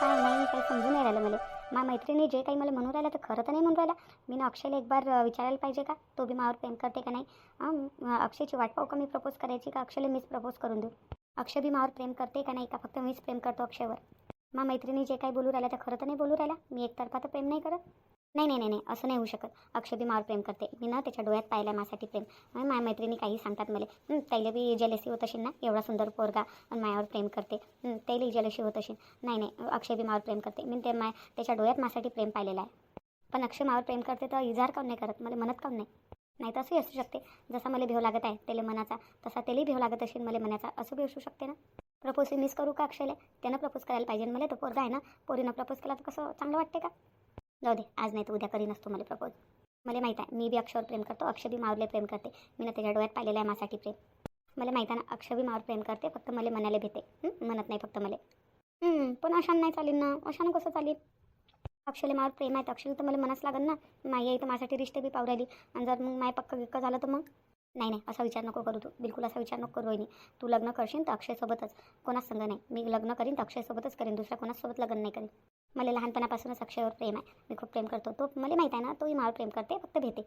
काय नाही काही समजून नाही राहिलं मला. मा मैत्रिणी जे काही मला म्हणून राहिलं तर खरं तर नाही म्हणून राहिला. मी ना अक्षयला एक बार विचारायला पाहिजे का? तो बी मावर प्रेम करते का नाही? अक्षयची वाट पाहू का मी प्रपोज करायची का? अक्षयला मीच प्रपोज करून देऊ. अक्षय बी मावर प्रेम करते का नाही? का फक्त मीच प्रेम करतो अक्षयवर? मा मैत्रिणी जे काही बोलू राहिलं तर खरं तर नाही बोलू राहिला मी एकतर्फा तर प्रेम नाही करत. नाही नाही नाही नाही असं नाही होऊ शकत. अक्षय मावर प्रेम करते. मी ना त्याच्या डोळ्यात पाहिलं माझ्यासाठी प्रेम. आणि माझ्या मैत्रिणी काही सांगतात मला त्याला बी जलसी होत असेल ना एवढा सुंदर पोरगा आणि मायावर प्रेम करते. त्याला जलसी होत असेल. नाही नाही अक्षय मावर प्रेम करते. मी ते माय त्याच्या डोळ्यात माझ्यासाठी प्रेम पाहिलेलं आहे. पण अक्षय मावर प्रेम करते तर इजार काऊन नाही करत? मला म्हणत काऊन नाही? नाही तर असंही असू शकते. जसा मला भेव लागत आहे त्याला मनाचा तसा त्यालाही भेव लागत असेल मला मनाचा. असं बी असू शकते ना? प्रपोज मिस करू का अक्षयला? त्यानं प्रपोज करायला पाहिजे. मला तो पोरगा आहे ना पोरीनं प्रपोज केला तर कसं चांगलं वाटते का? जाऊ दे आज नाही तर उद्या करी नसतो मला प्रपोज मला माहीत आहे मी बी अक्षयवर प्रेम करतो अक्षय बी मावरले प्रेम करते. मी ना त्याच्या डोळ्यात पाहिलेलं आहे माझ्यासाठी प्रेम. मला माहीत आहे ना अक्षय बी मावर प्रेम करते फक्त मला मनाला भेटते म्हणत नाही फक्त मला. पण अशान नाही चालेल ना. अशानं कसं चालेल अक्षयला मावर प्रेम आहे तर तर मला मनाच लागेल ना. माई आई तर माझ्यासाठी रिश्ते बी पाहू राहिली आणि जर मग माय पक्क गिक्क झालं तर मग? नाही नाही असा विचार नको करू तू. बिलकुल असा विचार नको करू रोहिणी तू लग्न करशील तर अक्षयसोबतच. कोणाच संग नाही. मी लग्न करीन तर अक्षयसोबतच करीन. दुसऱ्या कोणासोबत लग्न नाही करीन. मला लहानपणापासूनच अक्षयवर प्रेम आहे. मी खूप प्रेम करतो. तो मला माहीत आहे ना तोही मावर प्रेम करते फक्त भेटते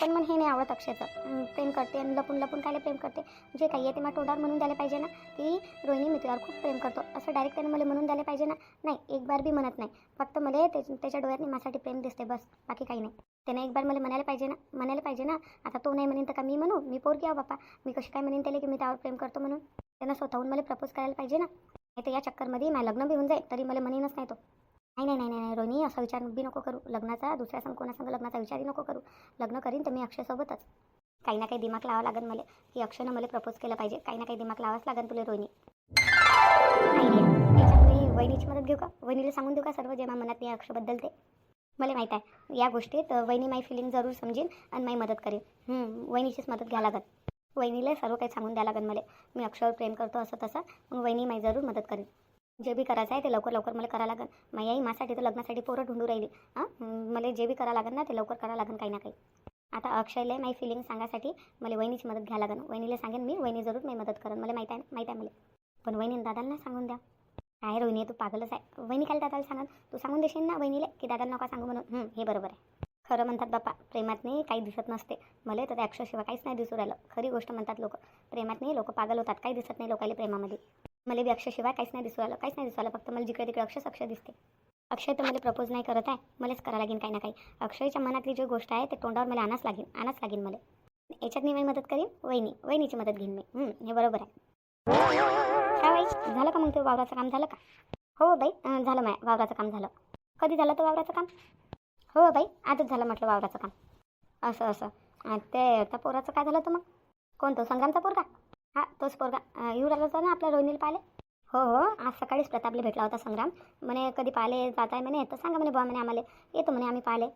पण मला हे नाही आवडत अक्षयचं. प्रेम करते आणि लपून लपून कायला प्रेम करते. जे काही आहे ते मला तोंडावर म्हणून द्यायला पाहिजे ना की रोहिणी मी तुझ्यावर खूप प्रेम करतो. असं डायरेक्ट त्याने मला म्हणून द्यायला पाहिजे ना नाही एक बार बी म्हणत नाही. फक्त मला ते त्याच्या डोळ्यात माझ्यासाठी प्रेम दिसते बस. बाकी काही नाही. त्याने एक बार मला म्हणायला पाहिजे ना म्हणायला पाहिजे ना आता तो नाही म्हणेन तर का मी म्हणू? मी पोरगी आहो बापा मी कशी काय म्हणेन त्याला की मी त्यावर प्रेम करतो म्हणून? त्यांना स्वतःहून मला प्रपोज करायला पाहिजे ना. नाही तर या चक्करमध्ये माझं लग्न बी होऊन जाईल तरी मला म्हणेनच नाही तो. नाही नाही नाही नाही रोहिणी असा विचार बी नको करू. लग्नाचा दुसऱ्या संग कोणासंग लग्नाचा विचारही नको करू. लग्न करीन तर मी अक्षयसोबतच काही ना काही दिमाग लावावं लागेल मला. की अक्षयनं मला प्रपोज केलं पाहिजे. काही ना काही दिमाग लावाच लागेल तुला रोहिणी. नाही. वहिनीची मदत घेऊ का? वहिनीला सांगून देऊ का सर्व जे माझ्या मनात मी अक्षयबद्दल ते? मला माहीत आहे. या गोष्टीत वहिनी माई फिलिंग जरूर समजेल आणि माई मदत करेन. वहिनीचीच मदत घ्या लागत वहिनीला सर्व काही सांगून द्या लागेल मला. मी अक्षरवर प्रेम करतो असं तसं मग वहिनी माई जरूर मदत करेल. जे बी करायचं आहे ते लवकर लवकर मला करा लागेल. माई माझ्यासाठी तर लग्नासाठी पोरं ढूंढू राहिली. हां? मला जे बी करा लागेल ना ते लवकर करा लागेल काही ना काही. आता अक्षयला माई फिलिंग सांगायसाठी मला वहिनीची मदत घ्या लागेल. वहिनीला सांगेन मी वहिनी जरूर मी मदत करेन मला माहीत आहे माहीत आहे मला. पण वहिनी दादाला सांगून द्या. काय रोहिणी तू पागलच आहे. वहिनी काल दादाला सांगत तू सांगून देशील ना वहिनीला? की दादाला नका सांगू म्हणून? हे बरोबर आहे. खरं म्हणतात बाप्पा प्रेमात नाही काही दिसत नसते. मला तर अक्षरशिवाय काहीच नाही दिसू राहिलं. खरी गोष्ट म्हणतात लोक प्रेमात नाही लोक पागल होतात काही दिसत नाही लोकांनी प्रेमामध्ये. मला बी अक्षरशिवाय काहीच नाही दिसू राहिलं काहीच नाही दिसू राहिलं फक्त मला जिकडे तिकडे अक्षर अक्षर दिसते. अक्षय तर मला प्रपोज नाही करत आहे मलाच करावं लागेल काही ना काही. अक्षयच्या मनातली जी गोष्ट आहे ते तोंडावर मला आणाच लागेल आणाच लागेल मला. याच्यात मी मदत करीन? वहिनी वहिनीची मदत घेईन मी. हे बरोबर आहे. काय बाई झालं का मग ते वावराचं काम झालं का? हो बाई झालं माय वावराचं काम झालं. कधी झालं तर वावराचं काम? हो बाई आजच झालं म्हटलं वावराचं काम. असं असं. ते त्या पोराचं काय झालं तर मग? कोणतो संग्रामचा पोरगा? हा तोच पोरगा. येऊ राहिला होता ना आपल्या रोहिणीला पाहिले हो हो. आज सकाळीच प्रतापले भेटला होता संग्राम. म्हणे कधी पाहिले जात आहे म्हणे? तर सांगा म्हणे बुवा म्हणे आम्हाला. येतो म्हणे आम्ही पाहिले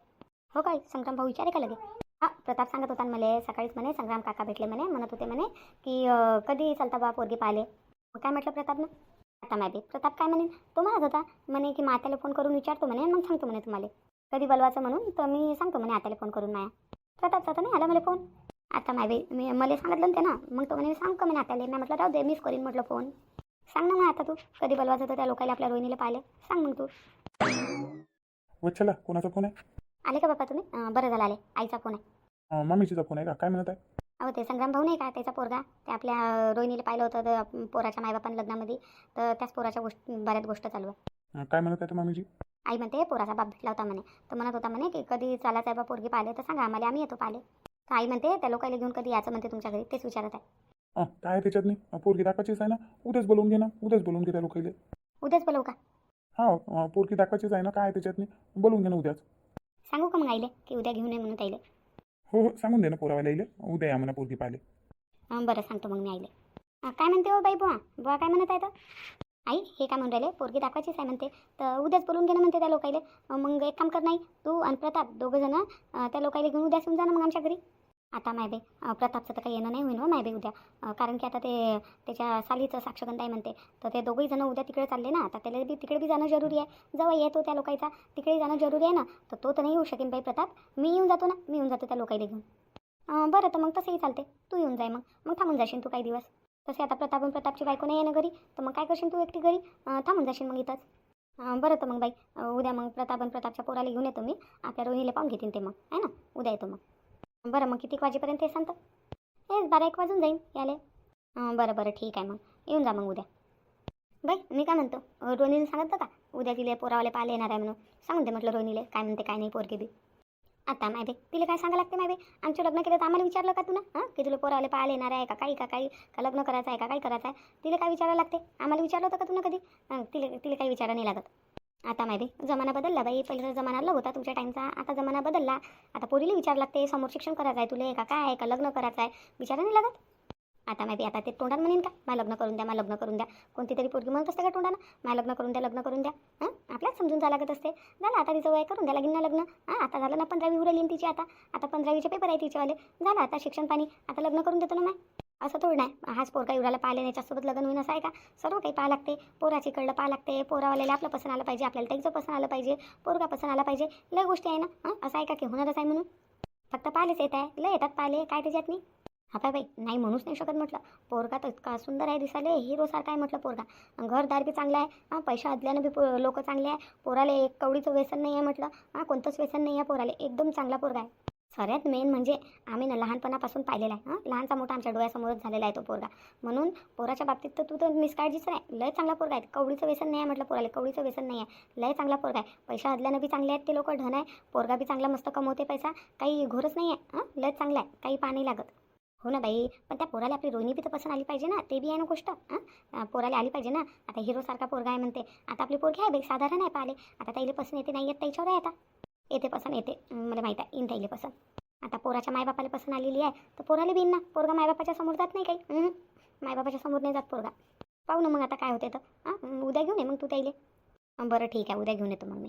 हो काय? संग्राम भाऊ विचारे का लगे? हां प्रताप सांगत होता ना मला सकाळीच म्हणे संग्राम काका भेटले म्हणे म्हणत होते म्हणे की कधी चालता बा पोरगी पाहिले मग काय म्हटलं प्रतापनं? आता माहिती. प्रताप काय म्हणे? तो म्हणत होता म्हणे की मात्याला फोन करून विचारतो म्हणे मग सांगतो म्हणे तुम्हाला. कधी बोलवायचं म्हणून तर मी सांगतो म्हणे आत्याला फोन करून माया. प्रतापचा तर नाही आला मला फोन आता माय मी मला सांगितलं ना ते ना मग तो म्हणे सांग का म्हणे आत्याला. मी म्हटलं राहू दे मीच करीन म्हटलं फोन सांग ना मग आता तू कधी बोलवायचं तर त्या लोकांना आपल्या रोहिणीला पाहिले सांग मग तू. वच्छला कोणाचा फोन आहे? आले का बाबा तुम्ही? बरं झालं आले. आईचा फोन आहे. अं, मामीचीचा फोन आहे का? काय म्हणत आहे? अहो ते संग्राम भाऊ नाही का त्याचा पोरगा? ते आपल्या अं, रोहिणीला पाहिलं होतं तर पोराच्या मायबापान लग्नामध्ये. तर त्याच पोराच्या गोष्ट बऱ्याच गोष्ट चालू आहे. अं, काय म्हणत आहे तर मामीजी आई म्हणते पोराचा बाप भेटला होता म्हणे. तर म्हणत होता म्हणे की कधी चालायचं आहे बा पोरगी पाहिले तर सांगा आम्हाला आम्ही येतो पाहिले तर आई म्हणते त्या लोकांना घेऊन कधी याचं म्हणते तुमच्या घरी तेच विचारत आहे. काय त्याच्यात नाही? पोरगी दाखवायचीच आहे ना उद्याच बोलवून घे ना उद्याच बोलवून घे त्या लोकांना उद्याच बोलवू का? हा पोरगी दाखवायचीच आहे ना काय त्याच्यात नाही? बोलवून घे ना उद्याच. सांगू का मग आईले की उद्या घेऊन ये म्हणून ताईले हो हो सांगून दे ना पोरावाला येईल उद्या या म्हणा पोरगी पाहिले बरं सांगतो मग मी आईले. अं, काय म्हणते हो बाई बुवा? बुवा काय म्हणत आहे तर? आई हे काय म्हणून राहिले? पोरगी दाखवायचीच आहे म्हणते. तर उद्याच बोलून घे ना म्हणते त्या लोकायले मग एक काम कर नाही तू आणि प्रताप दोघं जण त्या लोकायला घेऊन उद्याच येऊन जा ना मग आमच्या घरी. आता मायबे प्रतापचं तर काही येणं नाही होईल ना हो मायबे उद्या. कारण की आता ते त्याच्या सालीचं साक्षगंध आहे म्हणते. तर ते दोघंही जण उद्या तिकडे चालले ना आता त्याला बी तिकडे बी जाणं जरुरी आहे. जवळ येतो त्या लोकांचा तिकडे जाणं जरुरी आहे ना. तर तो तर नाही येऊ शकेन बाई प्रताप. मी येऊन जातो ना मी येऊन जातो त्या लोकायला घेऊन. बरं तर मग तसंही चालते. तू येऊन जाय मग. मग थांबून जाशील तू काही दिवस. तसे आता प्रताप आणि प्रतापची बायको नाही आहे ना घरी तर मग काय करशील तू एकटी घरी? थांबून जाशील मग इथंच. बरं तर मग बाई उद्या मग प्रताप आणि प्रतापच्या पोराला घेऊन येतो मी. आपल्या रोहिणीला पाहून घेतील ते मग आहे ना? उद्या येतो मग. बरं मग किती वाजेपर्यंत येसान तर हेच बारा एक वाजून जाईन याले. बरं बरं ठीक आहे मग. येऊन जा मग उद्या. बाई मी काय म्हणतो? अं, रोहिणीने सांगितलं का? उद्या तिले पोरावाले पाहायला येणार आहे म्हणून. सांगून दे म्हटलं रोहिणीले काय म्हणते काय नाही पोरगी बी. आता माय बाई तिला काय सांगा लागते माय बाई? आमचं लग्न केलं तर आम्हाला विचारलं का तुला? हां? की तुला पोरावले पाहायला येणार आहे का? काही का काही? का लग्न करायचं आहे का? काय करायचं आहे? तिला काय विचारायला लागते? आम्हाला विचारलं होतं का तुला कधी? तिला तिला काही विचारा नाही लागत. आता माय जमाना बदलला बाई. पहिल्याचा जमाना अलग होता तुमच्या टाईमचा. आता जमाना बदलला. आता पोरीला विचार लागते समोर शिक्षण करायचं आहे तुला का? काय आहे का? लग्न करायचं आहे? विचारा नाही लागत? आता माहिती आता ते तोंडात म्हणेन का? मला लग्न करून द्या मला लग्न करून द्या. कोणती तरी पोरगी म्हणत असते का तोंडानं? मला लग्न करून द्या लग्न करून द्या. हां? आपल्याच समजून जा लागत असते. झालं आता तिचं वय करून द्या लागेल ना लग्न. हां? आता झालं ना पंधरावी उरली तिची आता. आता पंधरावीचे पेपर आहे तिचेवाले. झालं आता शिक्षण पाणी. आता लग्न करून देतो ना माय असं थोडं नाही. हाच पोरका एवढ्याला पाहिले याच्यासोबत लग्न होईन असं आहे का? सर्व काही पाहा लागते. पोराची कळलं पाहा लागते. पोरावाल्याला आपलं पसंत आलं पाहिजे. आपल्याला त्याचं पसंत आलं पाहिजे. पोरगा पसंत आला पाहिजे. लय गोष्टी आहे ना. हां? असं आहे का की होणारच आहे म्हणून? फक्त पाहिलेच येत आहे. लय येतात पाहिले काय त्याच्यात नाही हा काय बाई नाही म्हणूच नाही शकत म्हटलं. पोरगा तर इतका सुंदर आहे दिसाले हिरोसारखा आहे म्हटलं पोरगा. घरदार बी चांगला आहे. हां पैसा आदल्यानं बी पो लोक चांगले आहे. पोराले एक कवडीचं व्यसन नाही आहे म्हटलं. हां कोणतंच व्यसन नाही आहे पोराले. एकदम चांगला पोरगा आहे. सगळ्यात मेन म्हणजे आम्ही ना लहानपणापासून पाहिलेला आहे. हां लहानचा मोठा आमच्या डोळ्यासमोरच झालेला आहे तो पोरगा. म्हणून पोराच्या बाबतीत तर तू तर निष्काळजीच नाही. लय चांगला पोरगा आहे. कवडीचं व्यसन नाही आहे म्हटलं पोराले. कवडीचं व्यसन नाही आहे. लय चांगला पोरगा आहे. पैसा आदल्यानं बी चांगले आहेत ते लोक. ढन आहे. पोरगा बी चांगला मस्त कमवते पैसा. काही घोरच नाही आहे. हां लय चांगला आहे. काही पाणी लागत. हो ना बाई पण त्या पोराला आपली रोहिणी बी तर पसंत आली पाहिजे ना ते बी आहे ना गोष्ट हां? पोराला आली पाहिजे ना. आता हिरोसारखा पोरगा आहे म्हणते. आता आपली पोरगी आहे बाई साधारण आहे पाहिले आता ताईले पसंत येते नाही येत त्याच्यावर आहे आता. येते पसंत येते. मला माहीत आहे इन ताईले पसंत. आता पोराच्या मायबापाला पसंत आलेली आहे तर पोराला बी येईन ना. पोरगा मायबापाच्या समोर जात नाही काही. मायबापाच्या समोर नाही जात पोरगा. पाहू ना मग आता काय होते तर. हां? उद्या घेऊन ये मग तू ताईले. बरं ठीक आहे उद्या घेऊन येतो मग मी.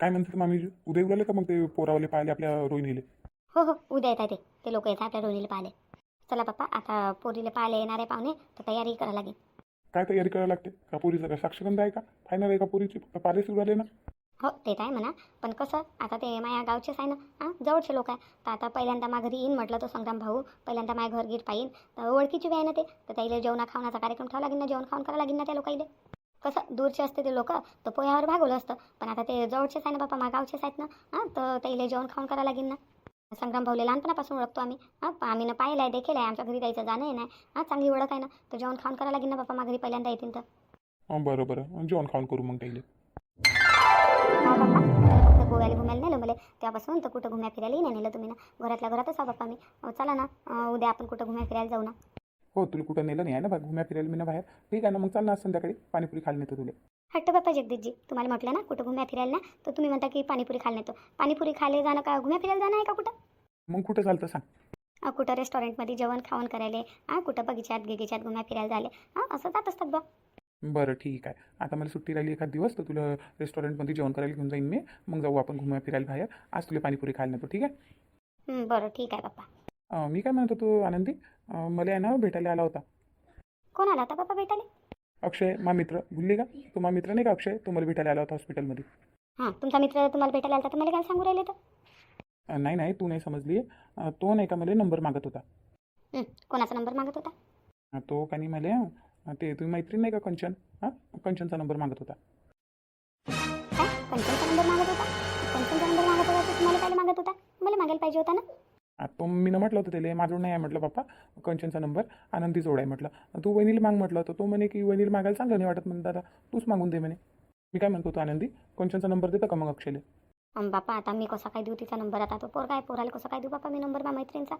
काय म्हणतात मामीजी? उद्या उराले का मग ते पोरावाले पाहिले आपल्या रोहिणीले? हो हो उद्या येत आहे ते. ते लोक येतात आपल्या रोहिणीला पाहिले चला पप्पा आता पोरीला पाहायला येणारे पाहुणे तर तयारी करावं लागेल. काय तयारी करायला लागते? का पोरीचं काय साक्षगंध आहे का? फायनल आहे का पोरीची? पालेच उराले ना? हो ते तर आहे म्हणा पण कसं आता ते माझ्या गावचेच आहे ना हां जवळचे लोक आहे. तर आता पहिल्यांदा मा घरी येईन म्हटलं तर संग्राम भाऊ पहिल्यांदा माझ्या घर गीर पाहिन. तर ओळखीची बी आहे ना ते तर त्याला जेवणा खावण्याचा कार्यक्रम ठेवा लागेल ना जेवण खाऊन करावं लागेल ना त्या लोकाईले. कसं दूरचे असते ते लोक तर पोह्यावर भागवलं असतं पण आता ते जवळचेच आहे ना बापा मा गावचेच आहेत ना हां तर त्याला जेवण खाऊन करावं लागेल ना. संग्राम भाऊले लहानपणापासून ओळखतो आम्ही. हां आम्ही ना पाहिलं आहे देखील आहे. आमच्या घरी जायचं जाणं आहे नाही हां चांगली ओळख आहे ना. तर जेवण खाऊन करावं लागेल ना बापा मा घरी पहिल्यांदा येतील तर. हं, बरं बरं. जेवण खाऊन करू मग त्याला गोव्याला घुमायला नेलं मला. तेव्हापासून तर कुठं घुम्या फिरायलाही नाही नेलं तुम्ही ना. घरातल्या घरातच हा बाप्पा मी चला ना. उद्या आपण कुठं घुम्या फिरायला जाऊ ना. हो तुला कुठं नेलं नाही आहे ना बा घुम्या फिरायला मी ना बाहेर. ठीक आहे ना मग चाल ना आज संध्याकाळी. पाणीपुरी खायला नेतो तुला. हट्ट बाप्पा जगदीशजी. तुम्हाला म्हटलं ना कुठं घुम्या फिरायला ना तर तुम्ही म्हणता की पाणीपुरी खायला नेतो. पाणीपुरी खायला जाणं का? घुम्या फिरायला जाणं आहे का कुठं? मग कुठं चालतं सांग. अं, कुठं रेस्टॉरंटमध्ये जेवण खावण करायला हां कुठं बगीच्यात गिगीच्यात घुम्या फिरायला झाले. हां असं जात असतात बा बरं ठीक आहे. आता मला सुट्टी राहिली एखाद दिवस तर तुला रेस्टॉरंटमध्ये जेवण करायला घेऊन जाईन मी. मग जाऊ आपण घुम्या फिरायला बाहेर. आज तुला पाणीपुरी खायला नेतो ठीक आहे? हं, बरं ठीक आहे बाप्पा. अं, मी काय म्हणत होतो आनंदी? अं, मला आहे ना भेटायला आला होता. कोण आला होता बाप्पा भेटायला? अक्षय मा मित्र. भुलली का? तो मा मित्र नाही का अक्षय? तो मला भेटायला आला होता हॉस्पिटलमध्ये हां तुमचा मित्र तुम्हाला भेटायला आला होता तर मला काय सांगू राहिले तर? अं, नाही नाही तू नाही समजली. अं, तो नाही का मला नंबर मागत होता. हं, कोणाचा नंबर मागत होता? अं, तो का नाही मला? अं, ते तुम्ही मैत्रीण नाही का कंचन? हां कंचनचा नंबर मागत होता. काय? कंचनचा नंबर मागत होता? कंचनचा नंबर मागत होता तर तुम्हाला काय मागत होता? मला मागायला पाहिजे होता ना? आ, तो मी न म्हटलं होतं त्याला माझ्याजवळ नाही आहे म्हटलं पप्पा कंचनचा नंबर आनंदी जोड आहे म्हटलं. तू वहिनीला माग म्हटलं होतं तो म्हणे की वहिनीला मागायला चांगलं नाही वाटत म्हणे दादा तूच मागून दे म्हणे. मी काय म्हणतो तो आनंदी कंचनचा नंबर देतो का मग अक्षयला? अं, बापा आता मी कसा काय देऊ तिचा नंबर? आता तो पोरगा आहे पोराला कसा काय देऊ बापा मी नंबर मा मैत्रिणीचा?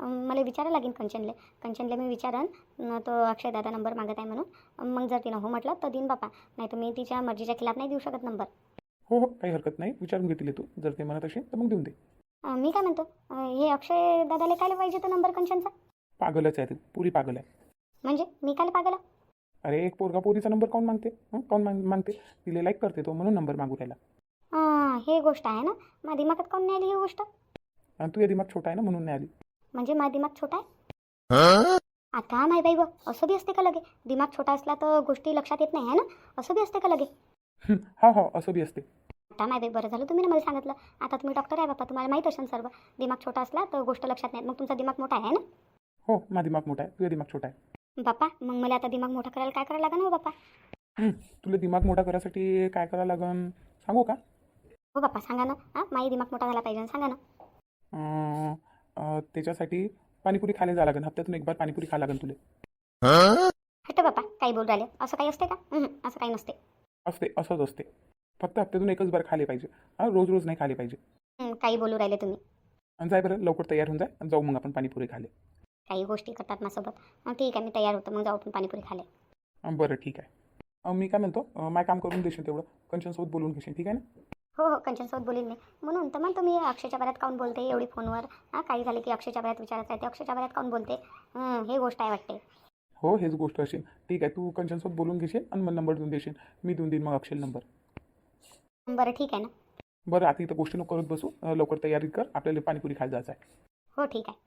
मला विचारायला लागेल कंचनले. कंचनले मी विचारन तो अक्षय दादा नंबर मागत आहे म्हणून. मग जर तिनं हो म्हटलं तर देईन बापा. नाही तर मी तिच्या मर्जीच्या खिलाफ नाही देऊ शकत नंबर. हो हो काही हरकत नाही. विचारून घेतील तू. जर ते म्हणत असेल तर मग देऊन दे. मी काय म्हणतो? हे अक्षय दादाला काय पाहिजे तो नंबर कंचनचा? पागलच आहे ते पुरी पागल आहे. म्हणजे? मी काय पागला अरे एक पोरगा पोरीचा नंबर कोण मागते? हं? कोण माग मागते? तिला लाईक करते तो म्हणून नंबर मागू राहिला. हां हे गोष्ट आहे ना? माझ्या दिमागात कोण नाही आली ही गोष्ट? आणि तुझ्या दिमाग छोटा आहे ना म्हणून नाही आली. म्हणजे माझा दिमाग छोटा आहे? आता माय बाई व असं बी असते का लगे? दिमाग छोटा असला तर गोष्टी लक्षात येत नाही आहे ना? असं बी असते का लगे? हं, हा हा असं बी असते. आता माय बाई बरं झालं तुम्ही ना मला सांगितलं. आता तुम्ही डॉक्टर आहे बापा तुम्हाला माहीत असेल सर्व. दिमाग छोटा असला तर गोष्ट लक्षात नाही. मग तुमचा दिमाग मोठा आहे ना? हो माझा दिमाग मोठा आहे. तुझा दिमाग छोटा आहे. बाप्पा मग मला आता दिमाग मोठा करायला काय करायला लागेल हो बाप्पा? हं, तुला दिमाग मोठा करायसाठी काय करावं लागन? सांगू का? हो बाप्पा सांगा ना. हां माझी दिमाग मोठा झाला पाहिजे सांगा ना. अं, अं, त्याच्यासाठी पाणीपुरी खायला जावं लागेल हप्त्यातून एक बार पाणीपुरी खायला लागेल तुला. हट्ट बाप्पा काही बोल राहिले. असं काही असते का? असं काही नसते. असते असंच असते. फक्त हप्त्यातून एकच बार खाले पाहिजे. हां रोज रोज नाही खाले पाहिजे. हं, काही बोलू राहिले तुम्ही. आणि जाय बरं लवकर तयार होऊन जाय आणि जाऊ मग आपण पाणीपुरी खाले. काही गोष्टी करतात माझ्यासोबत मग ठीक आहे मी तयार होतो. मग जाऊ आपण पाणीपुरी खाले. अं, बरं ठीक आहे. अं, मी काय म्हणतो अं, माय काम करून देशील तेवढं. कंचनसोबत बोलून घेशील ठीक आहे ना? हो हो कंचनसोबत बोलीन मी. म्हणून तर म्हणतो मी अक्षयच्या बऱ्यात काऊन बोलते एवढी फोनवर? हां काही झाले की अक्षयच्या बऱ्यात विचारायचं आहे ते अक्षयच्या बऱ्यात काऊन बोलते? हं, हे गोष्ट आहे वाटते. हो हेच गोष्ट असेल. ठीक आहे तू कंचनसोबत बोलून घेशील आणि मग नंबर देऊन देशील. मी देऊन देईन मग अक्षय नंबर. बरं ठीक आहे ना. बरं आता इथं गोष्टी नको करत बसू. अं, लवकर तयारी कर. आपल्याला पाणीपुरी खायला जायचं आहे हो ठीक आहे.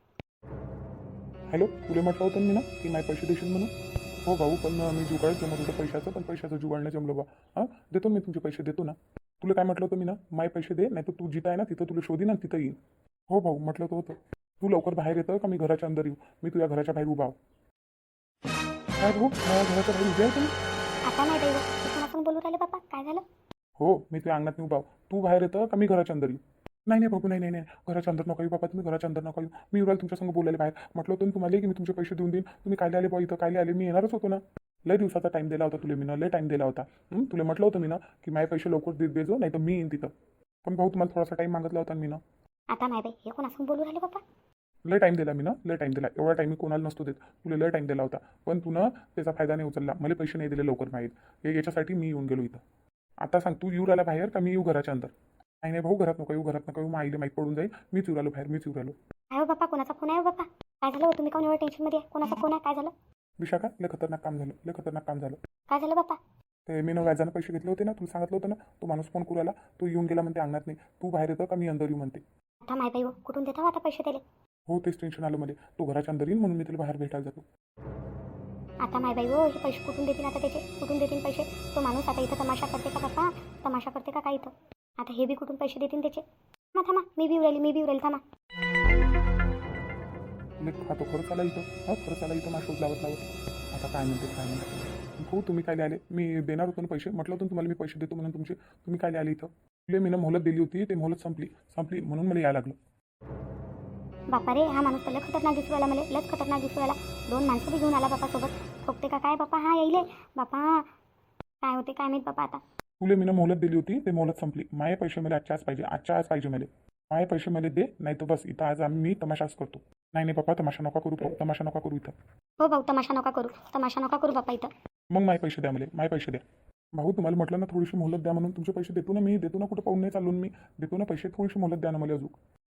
हॅलो तुला म्हटलं होतं ना मी ना की माझे पैसे देशील म्हणून? हो भाऊ पण मी जुगाड जमत होतं पैशाचं पण पैशाचं जुगाड नाही जमलं बा. हां? देतो मी तुमचे पैसे देतो ना. तुला काय म्हटलं होतं मी ना माय पैसे दे नाही तर तू जिथं आहे ना तिथं तुला शोधीन आणि तिथं येईन. हो भाऊ म्हटलं तर होतं. तू लवकर बाहेर येतं का मी घराच्या अंदर येऊ? मी तुझ्या घराच्या बाहेर उभा आहो. काय भाऊ? माझ्या घराच्या बाहेर उभे आहे तुम्ही? आता नाही बाई तिथून आपण बोलू राहिले बाप्पा काय झालं? हो मी तुझ्या अंगणात उभा आहो तू बाहेर येतं का मी घराच्या अंदर येऊ? नाही नाही बाबू नाही नाही नाही. घराच्या अंदर नका येऊ बाबा तुम्ही घराच्या अंदर नका येऊ. मी उराल तुमच्या संग बोलायला बाहेर. म्हटलं होतं तुम्हाला की मी तुमचे पैसे देऊन देईन. तुम्ही कायले आले बा इथं? कायले आले? मी येणारच होतो ना. लय दिवसाचा टाईम दिला होता तुला मी ना लय टाईम दिला होता? तुला म्हटलं होतं मी ना की माझे पैसे लवकर देत देजो नाही तर मी येईन तिथं. पण भाऊ तुम्हाला थोडासा टाईम मागितला होता मी ना. आता नाही बाई हे कोण असं बोलू राहिले बाप्पा लय टाईम दिला मी ना लय टाईम दिला. एवढा टाईम मी कोणाला नसतो देत. तुला लय टाईम दिला होता. पण तू ना त्याचा फायदा नाही उचलला. मला पैसे नाही दिले लवकर माहीत. हे याच्यासाठी मी येऊन गेलो इथं. आता सांग तू येऊ राहिला बाहेर का? मी येऊ घराच्या अंदर. नाही नाही भाऊ घरात नको येऊ घरात नको येऊ. मग आईला माहीत पडून जाईल. मीच येऊ राहिलो बाहेर मीच येऊ राहिलो. काय हो बाप्पा कोणाचा फोन आहे हो बाप्पा? काय झालं हो? तुम्ही कोण एवढं टेन्शनमध्ये आहे? कोणाचा फोन आहे? काय झालं? विशाखा लय खतरनाक काम झालं. लय खतरनाक काम झालं. काय झालं बाप्पा? ते मी ना व्याजानं पैसे घेतले होते ना तुला सांगितलं होतं ना तो माणूस फोन करू आला तो येऊन गेला म्हणते अंगणात नाही. तू बाहेर येतं का? मी अंदर येऊ म्हणते. आता माय बाई हो कुठून देता हो आता पैसे दिले हो तेच टेन्शन आलं मध्ये. तो घराच्या अंदर येईल म्हणून मी त्याला बाहेर भेटायला जातो. आता माय बाई हो हे पैसे कुठून देतील आता त्याचे? कुठून देतील पैसे? तो माणूस आता इथं तमाशा करते का बाप्पा? तमाशा करते का काय इथं? आता हे बी कुठून पैसे देतील त्याचे? मा थांबा मी बी राहिली मी बी राहील थांबा. लेख खातो खरंच आला इथं. हो, हा खरंच आला इथं माझा शोध लावत. लावत आता काय म्हणते काय म्हणते. हो तुम्ही काय आले मी देणार होतो ना पैसे. म्हटलं होतं तुम्हाला मी पैसे देतो म्हणून तुमचे. तुम्ही काय आले इथं? मी ना मोहलत दिली होती ते मोहलत संपली. संपली म्हणून मला यायला लागलं. बापा रे हा माणूस तर लय खतरनाक दिसू राहिला मला लयच खतरनाक दिसू राहिला. दोन माणसं बी घेऊन आला बापा सोबत ठोकते का काय बापा? हा येईले. बापा काय होते काय माहीत बापा आता? तुला मी मोहलत दिली होती ते मोहलत संपली. माझे पैसे मला आजच्या आज पाहिजे आजच्या आज पाहिजे मला. माझे पैसे मला दे नाही तर बस इथं आज आम्ही मी तमाशाच करतो. नाही नाही बाबा तमाशा नका करू भाऊ, तमाशा नका करू इथं. हो भाऊ तमाशा नका करू. तमाशा नका करू बापा इथं. मग माझे पैसे द्या मला माझे पैसे द्या. भाऊ तुम्हाला म्हटलं ना थोडीशी मोहलत द्या म्हणून. तुमचे पैसे देतो ना मी देतो ना कुठं पाहून नाही चालून मी. देतो ना पैसे थोडीशी मोहलत द्या ना मला अजून.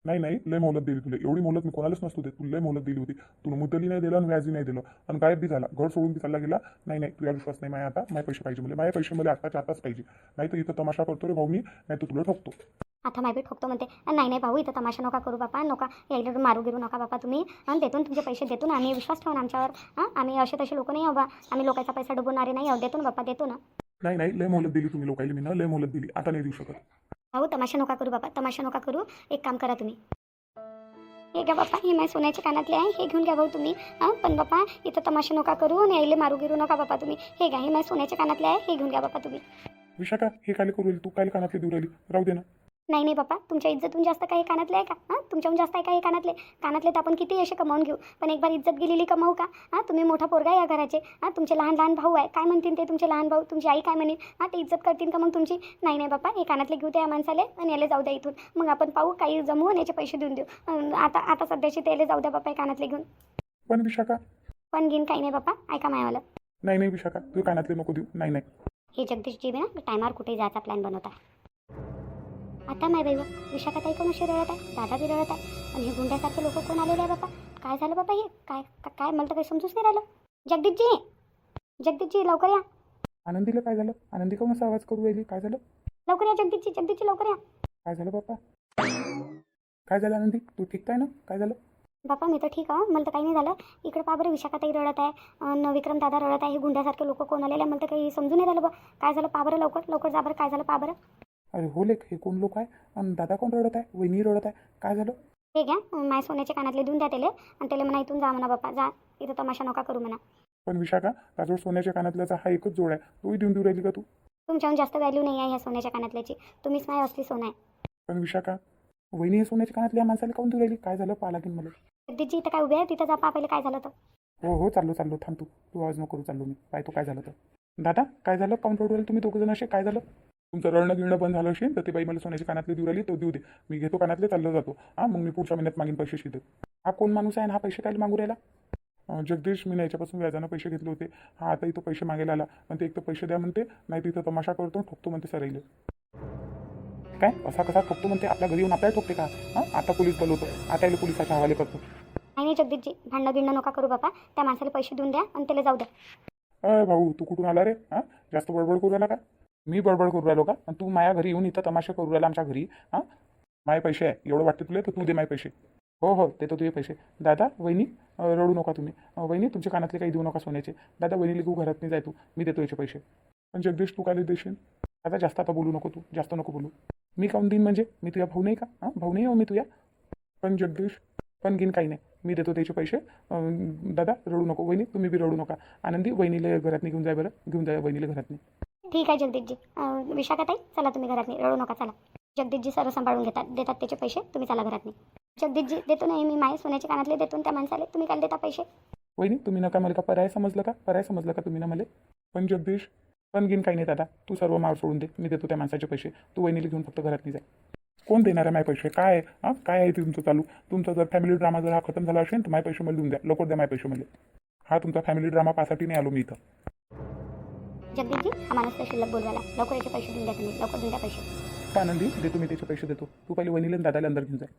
नाही नाही लय मोहलत दिली तुला. एवढी मोहलत मी कोणालाच नसतो देत. तुला लय मोहलत दिली होती. तुला मुद्दली नाही दिलं आणि व्याजही नाही दिलं. आणि गायब बी झाला. घर सोडून बी चालला गेला. नाही नाही तुझ्या विश्वास नाही माझ्या आता. माझे पैसे पाहिजे मला. माझे पैसे मला आताच्या आताच पाहिजे. नाही तर इथं तमाशा करतो रे भाऊ मी. नाही तर तुला ठोकतो. आता माय बी ठोकतो म्हणते. नाही नाही भाऊ इथं तमाशा नका करू बापा. नका यायला मारू गिरू नका बापा तुम्ही. आणि देतो तुमचे पैसे देतो ना आम्ही विश्वास ठेवून आमच्यावर हां आम्ही असे तसे लोक नाही आहो बा आम्ही लोकांचा पैसा डुबवणारे नाही आहो देतो ना बापा देतो ना. नाही नाही लय मोहलत दिली तुम्ही लोकांनी. मी ना लय मोहलत दिली. आता नाही देऊ शकत. भाऊ तमाशा नका करू बाबा तमाशा नका करू. एक काम करा तुम्ही. हे घ्या बापा हे माझ्या सोन्याच्या कानातले आहे हे घेऊन घ्या भाऊ तुम्ही. हां पण बापा इथं तमाशा नका करू आणि यायले मारू गिरू नका बापा तुम्ही. हे घ्या हे माझ्या सोन्याच्या कानातले आहे हे घेऊन घ्या बापा तुम्ही. विशाखा हे काय करू राहिली? तू काय कानातले दूर राहिली राहू दे ना. नाही नाही बापा तुमच्या इज्जतून जास्त काही कानातले आहे का? हां? तुमच्याहून जास्त आहे का हे कानातले? कानातले तर आपण किती असे कमावून घेऊ पण एक बार इज्जत गेलेली कमावू का? हां? तुम्ही मोठा पोरगा आहे या घराचे. हां? तुमचे लहान लहान भाऊ आहे. काय म्हणतील ते तुमचे लहान भाऊ? तुमची आई काय म्हणेल? हां? ते इज्जत करतील का मग तुमची? नाही नाही बापा हे कानातले घेऊ त्या माणसाले आणि याला जाऊ द्या इथून. मग आपण पाहू काही जमवू आणि याचे पैसे देऊन देऊ. आता आता सध्याची त्याला जाऊ द्या बापा हे कानातले घेऊन. पण विशाखा. पण घेईन काही नाही बापा ऐका मायावालं. नाही नाही विशाखा तू कानातले नको देऊ. नाही नाही. हे जगदीशजी ना टायमावर कुठे जायचा प्लॅन बनवता. आता नाही बाई विशाखा ताई कोण अशी रडत आहे? दादा बी रडत आहे. आणि हे गुंड्यासारखे लोक कोण आलेले आहे बापा? काय झालं बाबा हे? काय काय मला तर काही समजूच नाही राहिलं. जगदीशजी जगदीशजी लवकर या. आनंदीला काय झालं? आनंदी असा आवाज करू राहिली? काय झालं? लवकर या जगदीशजी जगदीशजी लवकर या. काय झालं बाप्पा काय झालं आनंदी? तू ठीक आहे ना? काय झालं? बापा मी तर ठीक आहे मला तर काही नाही झालं. इकडे पहा बरं विशाखाताई रडत आहे. विक्रम दादा रडत आहे. हे गुंड्यासारखे लोक कोण आलेले आहे? मला तर काही समजून नाही राहिलं बा. काय झालं? पहा बरं लवकर. लवकर जा बरं. काय झालं? पहा बरं. अरे हो लेख हे कोण लोक आहे? आणि दादा कोण रडत आहे? वहिनी रडत आहे? काय झालं? हे घ्या माझ्या सोन्याच्या कानातले देऊन द्या त्याला आणि त्याला म्हणा इथून जा म्हणा बापा जा इथं तमाशा नका करू म्हणा. पण विशाखा त्याजवळ सोन्याच्या कानातल्याचा हा एकच जोड आहे. तोही देऊन देऊ राहिली का तू? तुमच्याहून जास्त व्हॅल्यू नाही आहे ह्या सोन्याच्या कानातल्याची. तुम्हीच माझी असली सोनं आहे. पण विशाखा वहिनी हे सोन्याच्या कानातल्या माणसाला काऊन देऊ राहिली? काय झालं? पाहा लागेल मला. जगदीशजी इथं काय उभे आहे? तिथं जा पहा पहिले काय झालं तर. हो हो चाललो चाललो थांब तू. तू आवाज नको करू चाललो मी. पाहतो काय झालं तर. दादा काय झालं? काऊन रडू राहिले तुम्ही दोघं जण असे? काय झालं? तुमचं रडणं गिरणं बंद झालं असेल तर ते बाई मला सोन्याचे कानातले देऊ राहिली तो देऊ दे. मी घेतो कानातले चाललो जातो. हां मग मी पुढच्या महिन्यात मागीन पैसे शिदे. हा कोण माणूस आहे हा पैसे काय मागू राहिला? जगदीश मी याच्यापासून व्याजानं पैसे घेतले होते. हा आता इथं पैसे मागायला आला. पण ते एक तर पैसे द्या म्हणते नाही तिथं तमाशा करतो ठोकतो म्हणते सराईले. काय? असा कसा ठोकतो म्हणते? आपल्या घरी येऊन आपल्याला ठोकते का? हां? आता पोलीस बोलवतो. आता याला पोलिसाच्या हवाले करतो. नाही नाही जगदीशजी भांडणं गिणणं नका करू बापा त्या माणसाला पैसे देऊन द्या आणि त्याला जाऊ द्या. अय भाऊ तू कुठून आला रे? हां? जास्त बडबड करू राहिला का? मी बडबड करू राहिलो का? आणि तू माझ्या घरी येऊन इथं तमाशा करू राहिला आमच्या घरी हां? माझे पैसे आहे एवढं वाटतं तुला? तर तू दे माझे पैसे. हो हो देतो तुझे पैसे. दादा वहिनी रडू नका तुम्ही. वहिनी तुमच्या कानातले काही देऊ नका सोन्याचे. दादा वहिनीला तू घरात नाही जाय तू. मी देतो याचे पैसे. पण जगदीश तू काय देशील? दादा जास्त आता बोलू नको तू. जास्त नको बोलू. मी काऊन देईन म्हणजे? मी तुझ्या भाऊ नाही का? हां? भाऊ नाही हो मी तुझ्या? पण जगदीश पण घेईन काही नाही. मी देतो त्याचे पैसे. दादा रडू नको. वहिनी तुम्ही बी रडू नका. आनंदी वहिनीला घरात घेऊन जाय बरं. घेऊन जाय वहिनीला घरात ठीक आहे जगदीशजी. विशाखाताई चला तुम्ही घरात नाही. रडू नका चला. जगदीशजी सर्व सांभाळून घेतात. देतात त्याचे पैसे तुम्ही चला घरात नाही. जगदीशजी देतो नाही मी. माय सोन्याचे कानातले देतो त्या माणसाले. तुम्ही काल देता पैसे? वहिनी तुम्ही नका मला का पर्याय समजलं का? पर्याय समजलं का तुम्ही ना मला? पण जगदीश पण घेईन काही नाही दादा. तू सर्व मार सोडून दे. मी देतो त्या माणसाचे पैसे. तू वहिनीला घेऊन फक्त घरात नाही जाय कोण देणार आहे माझे पैसे? काय आहे? हां? काय आहे ते तुमचं चालू? तुमचा जर फॅमिली ड्रामा जर हा खतम झाला असेल तर माझे पैसे मला देऊन द्या. लवकर द्या माझे पैसे मला. हा तुमचा फॅमिली ड्रामा पासाठी नाही आलो मी इथं. जगदीशजी हा माणूस तर शिल्लक बोलवायला. लवकर याचे पैसे देऊन द्या तुम्ही. लवकर देऊन द्या पैसे. आनंदी देतो मी त्याचे पैसे देतो. तू पहिले वहिनीला आणि दादाला अंदर घेऊन जाय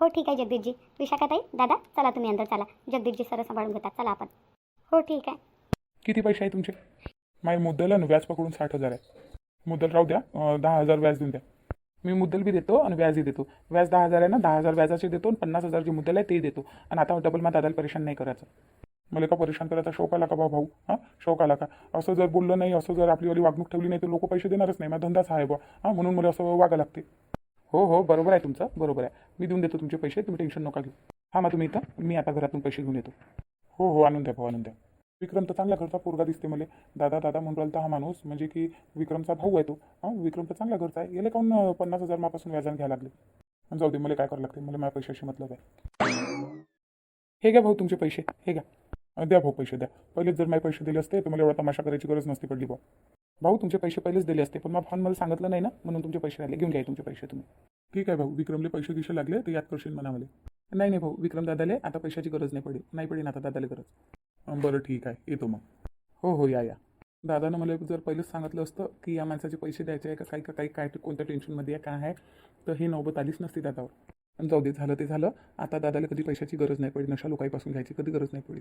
हो ठीक आहे जगदीशजी. विशाखाताई दादा चला तुम्ही अंदर चला. जगदीशजी सर्व सांभाळून घेतात. चला आपण. हो ठीक आहे. किती पैसे आहे तुमचे? माझ्या मुद्दल आणि व्याज पकडून साठ हजार आहे. मुद्दल राहू द्या. अं, दहा हजार व्याज देऊन द्या. मी मुद्दल बी देतो आणि व्याजही देतो. व्याज दहा हजार आहे ना दहा हजार व्याजाचे देतो आणि पन्नास हजार जे मुद्दल आहे तेही देतो. आणि आता डबल माझ्या दादाला परेशान नाही करायचं. मला का परेशान करायचा शौक आला का बा भाऊ? हां? शौक आला का? असं जर बोललं नाही असं जर आपलीवाली वागणूक ठेवली नाही तर लोक पैसे देणारच नाही. माझा धंदाच आहे बा हां? म्हणून मला असं वागा लागते. हो हो बरोबर आहे तुमचं बरोबर आहे. मी देऊन देतो तुमचे पैसे तुम्ही टेन्शन नका घेऊ. हां मग तुम्ही इथं मी आता घरातून पैसे घेऊन येतो. हो हो आणून द्या भाऊ आणून द्या विक्रम तर चांगल्या घरचा पोरगा दिसते मला. दादा दादा म्हणून राहिला हा माणूस म्हणजे की विक्रमचा भाऊ आहे तो. हां विक्रम तर चांगल्या घरचा आहे. याला काऊन पन्नास हजार मापासून व्याजाने घ्यायला लागले? जाऊ दे मला काय करावं लागते? मला माझ्या पैशाशी मतलब आहे. हे घ्या भाऊ तुमचे पैसे हे घ्या. द्या भाऊ पैसे द्या. पहिलेच जर माझे पैसे दिले असते तर मला एवढा तमाशा करायची गरज नसती पडली भाऊ भाऊ तुमचे पैसे पहिलेच दिले असते पण मग फोन मला सांगितलं नाही ना? म्हणून तुमचे पैसे राहिले. घेऊन घ्या तुमचे पैसे तुम्ही. ठीक आहे भाऊ विक्रमले पैसे गिसे लागले तर याद करशील मला मला. नाही नाही भाऊ विक्रम दादाले आता पैशाची गरज नाही पडेल. नाही पडेल आता दादाला गरज. बरं ठीक आहे येतो मग. हो हो या या. दादानं मला जर पहिलेच सांगितलं असतं की या माणसाचे पैसे द्यायचे आहे का काही का काही काय कोणत्या टेन्शनमध्ये आहे काय आहे तर हे नौबत आलीच नसती दादावर. आणि जाऊ दे झालं ते झालं. आता दादाला कधी पैशाची गरज नाही पडली नशा लोकांपासून घ्यायची कधी गरज नाही पडली.